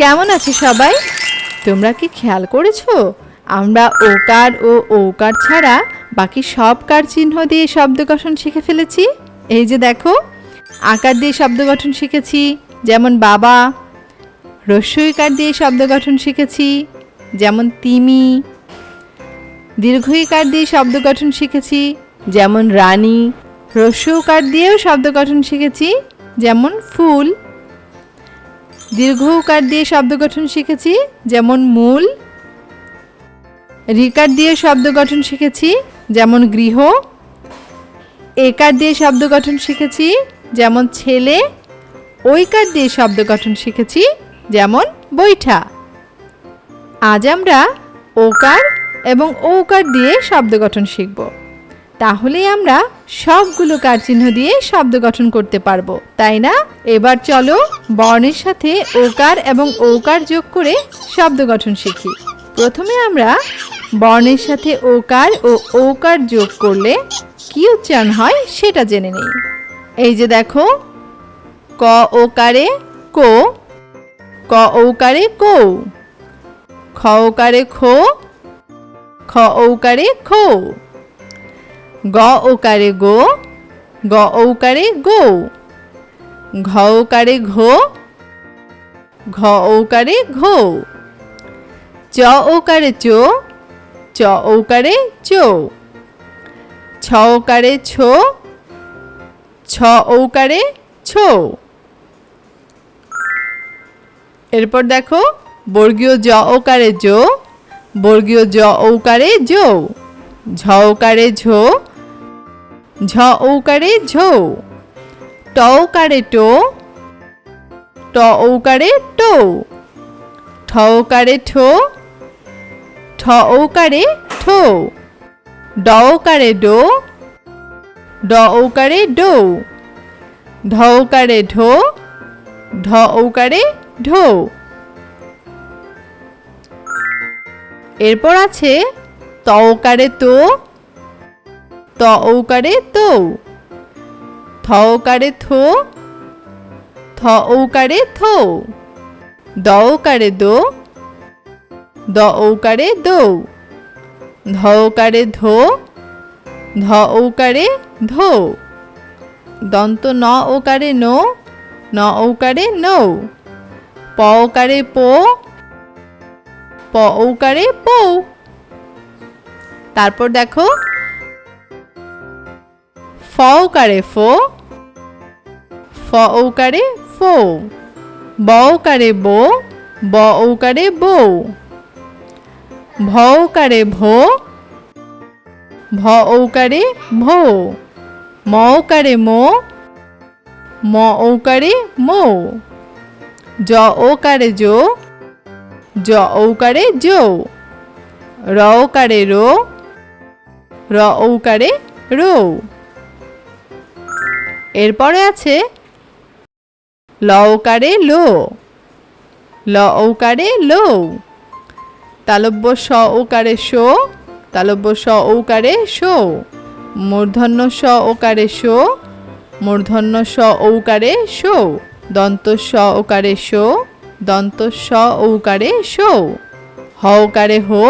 কেমন আছে সবাই? তোমরা কি খেয়াল করেছ? আমরা ওকার ও ওকার ছাড়া বাকি সব কার চিহ্ন দিয়ে শব্দ গঠন শিখে ফেলেছি? এই যে দেখো, আকার দিয়ে শব্দ গঠন শিখেছি, যেমন বাবা। রস্যইকার দিয়ে শব্দ গঠন শিখেছি, যেমন তিমি। দীর্ঘইকার দিয়ে শব্দ গঠন শিখেছি, যেমন রানী। রস্যৌকার দিয়েও শব্দ গঠন শিখেছি, যেমন ফুল। দীর্ঘ উকার দিয়ে শব্দ গঠন শিখেছি, যেমন মূল। রিকার দিয়ে শব্দ গঠন শিখেছি, যেমন গৃহ। একার দিয়ে শব্দ গঠন শিখেছি, যেমন ছেলে। ঐকার দিয়ে শব্দ গঠন শিখেছি, যেমন বৈঠা। আজ আমরা ওকার এবং ঔকার দিয়ে শব্দ গঠন শিখব। তাহলেই আমরা সবগুলো কার চিহ্ন দিয়ে শব্দ গঠন করতে পারব, তাই না? এবার চলো বর্ণের সাথে ওকার এবং ঔকার যোগ করে শব্দ গঠন শিখি। প্রথমে আমরা বর্ণের সাথে ওকার ও ঔকার যোগ করলে কি উচ্চারণ হয় সেটা জেনে নেই। এই যে দেখো, ক ওকারে কো, ক ঔকারে কো, খ ওকারে খো, খ ঔকারে খো। গ ওকারে গো, গ ঔকারে গো। ঘ ওকারে ঘো, ঘ ঔকারে ঘো। চ ওকারে চো, চ ওকারে চো। ছ ওকারে ছো, ছ ওকারে ছো। এরপর দেখো, বর্গীয় জ ওকারে জো, বর্গীয় জ ঔকারে জো, ঝ ওকারে ঝো। ঝ ঔকারে ঝো ট ওকারে টো ট ঔকারে টো ঠ ওকারে ঠো ঠ ঔকারে ঠো ড ওকারে ডো ড ঔকারে ডো ঢ ওকারে ঢো ঢ ঔকারে ঢো। এরপর আছে ত ওকারে তো ত ঔকারে তো থ। ওকারে থো। থ ঔকারে থো। দ ওকারে দো। দ ঔকারে দো। ধ ওকারে ধো। ধ ঔকারে ধো। দন্ত ন ওকারে নো। ন ঔকারে নো। প ওকারে পো। প ঔকারে পৌ। তারপর দেখো ফ ওকারে ফো ফ ঔকারে ফো ব ওকারে বো ব ঔকারে বো ভ ওকারে ভো ভ ঔকারে ভো ম ওকারে মো ম ঔকারে মো জ ওকারে জো জ ঔকারে জো র ওকারে রো র ঔকারে রো। এরপরে আছে ল ওকারে লো। ল ঔকারে লো। তালব্য স ওকারে শো। তালব্য স ঔকারে শো। মূর্ধন্য স ওকারে শো। মূর্ধন্য স ঔকারে শো। দন্ত স ওকারে শো। দন্ত স ঔকারে শো। হ ওকারে হো।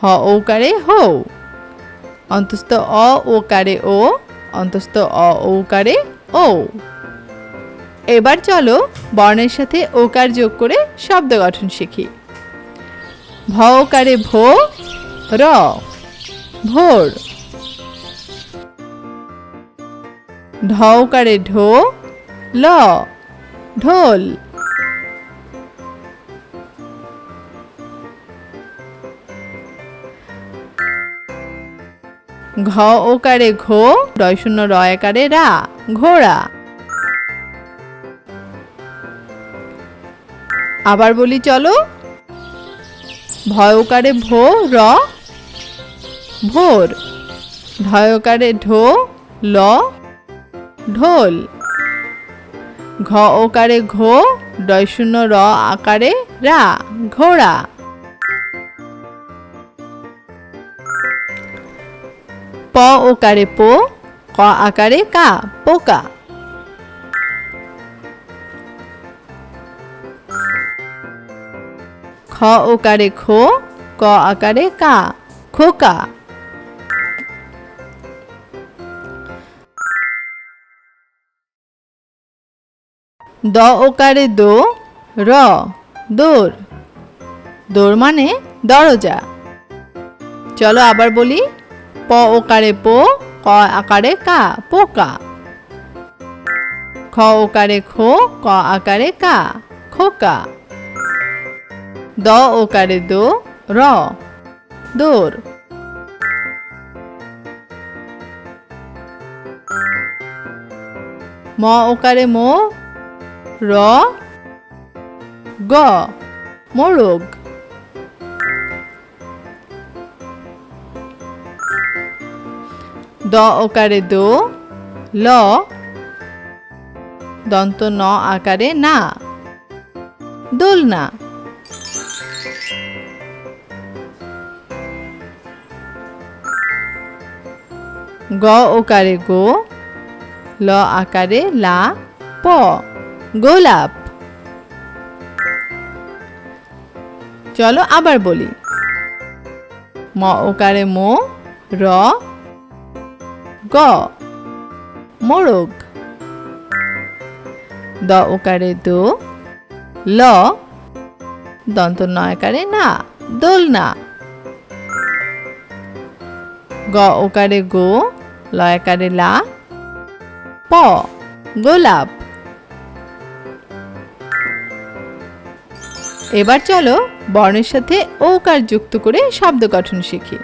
হ ওকারে হো। অন্তস্থ অ ওকারে ও। অন্তস্থ অ ঔকারে ও এবার চলো বর্ণের সাথে ওকার যোগ করে শব্দ গঠন শিখি। ভ ওকারে ভো, র, ভোর। ঢ ওকারে ঢো, ল, ঢোল। ঘ ওকারে ঘো রয় শূন্য রয় একারে রা, ঘোড়া। আবার বলি চলো ভয় ওকারে ভো, র, ভোর। ঢয়কারে ঢো, ল, ঢোল। ঘ ওকারে ঘো ডয় শূন্য র আকারে রা, ঘোড়া। প ওকারে পো, ক আকারে কা পোকা খ ওকারে খো, ক আকারে কা খোকা দ ওকারে দো, র, দোর। দোর মানে দরজা। চলো আবার বলি। প ওকারে পো, ক আকারে কা পোকা খ ওকারে খো, ক আকারে কা খোকা দ ওকারে দো, র, দোর। ম ওকারে মো, র, গ, মোরগ। দ ওকারে দো, ল দন্ত ন আকারে না, দোলনা। গ ওকারে গো, ল আকারে লা, প গোলাপ। চলো আবার বলি। ম ওকারে মো, র গ। মোরগ। দ ওকারে দো। ল। দন্ত নয়কারে না, দোলনা। গ ওকারে গো, লয়কারে লা। প, গোলাপ। এবার চলো বর্ণের সাথে ওকার যুক্ত করে শব্দ গঠন শিখি।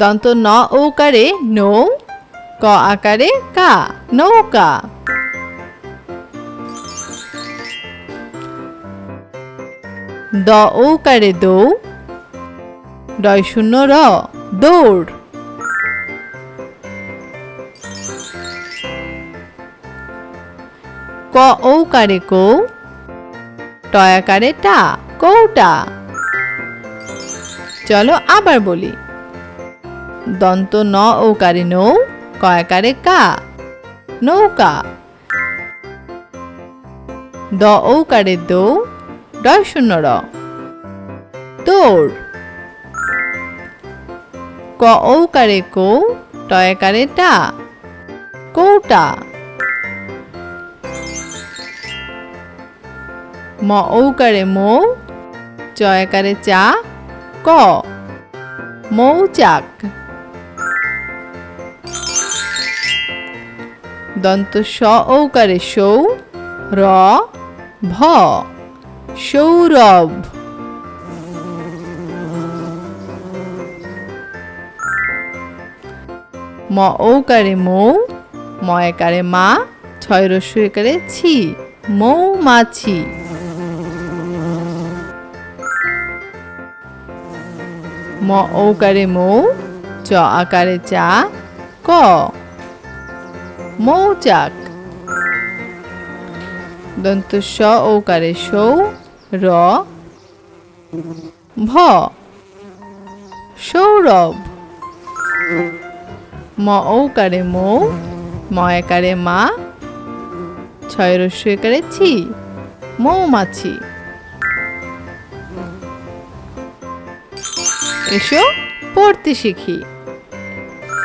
দন্ত ন ওকারে নৌ, ক আকারে কা, নৌকা। দ ওকারে দৌ ডয় শূন্য র দৌড়। ক ঔকারে কৌ টয়াকারে টা, কৌটা। চলো আবার বলি। দন্ত ন ঔকারে নৌ, কয়াকারে কা? নৌকা। দ ঔকারে দৌ, ডয় শূন্য র। দৌড়। ক ঔকারে কৌ, টয়াকারে টা। কৌটা। ম ঔকারে মৌ, চয়কারে চা, ক। মৌচাক। দন্ত স ঔকারে সৌ র ভ। সৌরভ। ম ঔকারে মৌ ময়কারে মা, ছয় রস্যু একারে ছি, মৌ মৌমাছি ম ঔকারে মৌ, চ আকারে চা, ক। মৌচাক। দন্ত স ঔকারে সৌ র ভ। সৌরভ। ম ঔকারে মৌ ময়কারে মা, ছয় রস্যু একারে ছি, মৌমাছি। এসো পড়তে শিখি।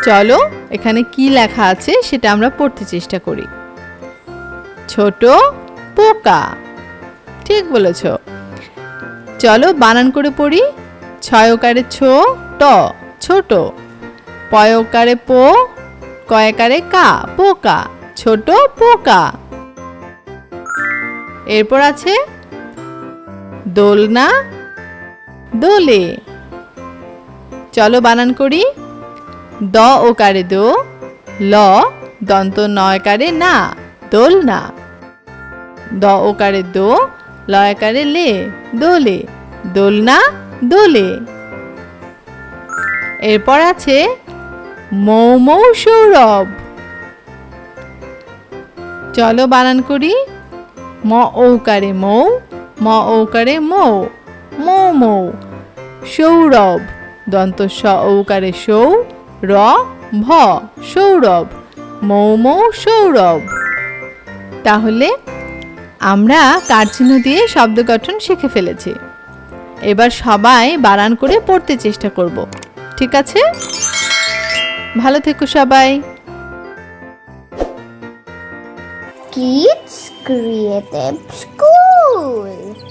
চলো, এখানে কি লেখা আছে সেটা আমরা পড়তে চেষ্টা করি। ছোট পোকা। ঠিক বলেছ। চলো বানান করে পড়ি। ছয়কারে ছো, ট, ছোট। পয়কারে পো, কয়কারে কা, পোকা। ছোট পোকা। এরপর আছে দোলনা, দোলে। চলো বানান করি। দ ওকারে দো, ল, দন্ত নয়কারে না দোলনা দ ওকারে দো লয়কারে লে, দোলে দোলনা দোলে। এরপর আছে মৌ মৌ সৌরভ চলো বানান করি। ম ঔকারে মৌ, ম ঔকারে মৌ মৌ মৌ। সৌরভ, দন্ত স ঔকারে সৌ র, ভ, সৌরভ মৌ মৌ সৌরভ। তাহলে আমরা কার চিহ্ন দিয়ে শব্দ গঠন শিখে ফেলেছি। এবার সবাই বানান করে পড়তে চেষ্টা করব। ঠিক আছে? ভালো থেকো সবাই। Kids Creative School.